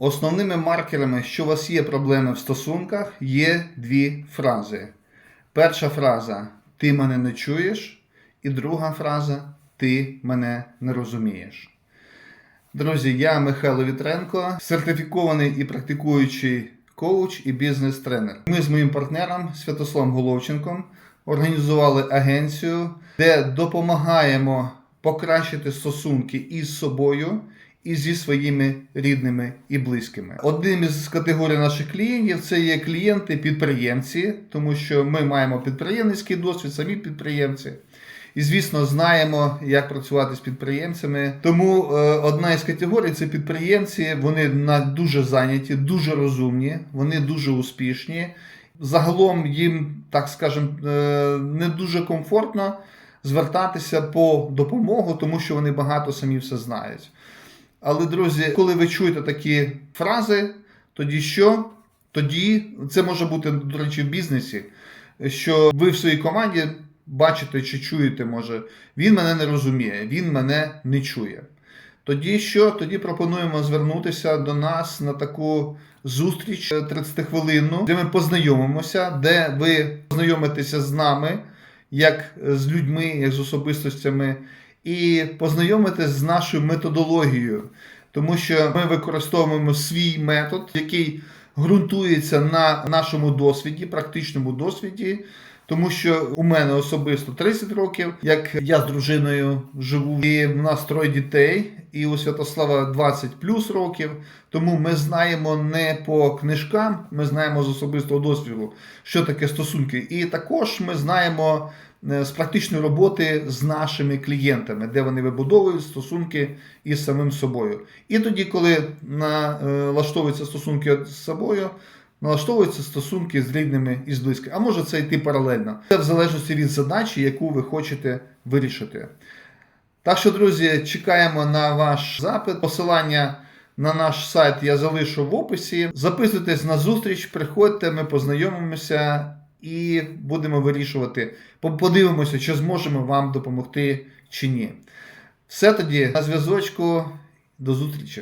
Основними маркерами, що у вас є проблеми в стосунках, є дві фрази. Перша фраза Ти мене не чуєш, і друга фраза Ти мене не розумієш. Друзі, я Михайло Вітренко, сертифікований і практикуючий коуч і бізнес-тренер. Ми з моїм партнером Святославом Головченком організували агенцію, де допомагаємо покращити стосунки із собою і зі своїми рідними і близькими. Одним із категорій наших клієнтів це є клієнти-підприємці, тому що ми маємо підприємницький досвід, самі підприємці. І, звісно, знаємо, як працювати з підприємцями. Тому е, одна із категорій це підприємці. Вони дуже зайняті, дуже розумні, вони дуже успішні. Загалом їм, так скажем, е, не дуже комфортно звертатися по допомогу, тому що вони багато самі все знають. Але, друзі, коли ви чуєте такі фрази, тоді що? Тоді це може бути, до речі, в бізнесі, що ви в своїй команді бачите чи чуєте, може, він мене не розуміє, він мене не чує. Тоді що? Тоді пропонуємо звернутися до нас на таку зустріч 30 хвилинну, де ми познайомимося, де ви познайомитеся з нами, як з людьми, як з особистостями, і познайомитись з нашою методологією, тому що ми використовуємо свій метод, який ґрунтується на нашому досвіді, практичному досвіді. Тому що у мене особисто 30 років, як я з дружиною живу, і в нас троє дітей, і у Святослава 20 плюс років. Тому ми знаємо не по книжкам, ми знаємо з особистого досвіду, що таке стосунки. І також ми знаємо е, з практичної роботи з нашими клієнтами, де вони вибудовують стосунки із самим собою. І тоді, коли налаштовуються стосунки з собою, налаштовуються стосунки з рідними і з близькими. А може це йти паралельно. Це в залежності від задачі, яку ви хочете вирішити. Так що, друзі, чекаємо на ваш запит. Посилання на наш сайт я залишу в описі. Записуйтесь на зустріч, приходьте, ми познайомимося і будемо вирішувати. Подивимося, чи зможемо вам допомогти чи ні. Все тоді на зв'язочку. До зустрічі!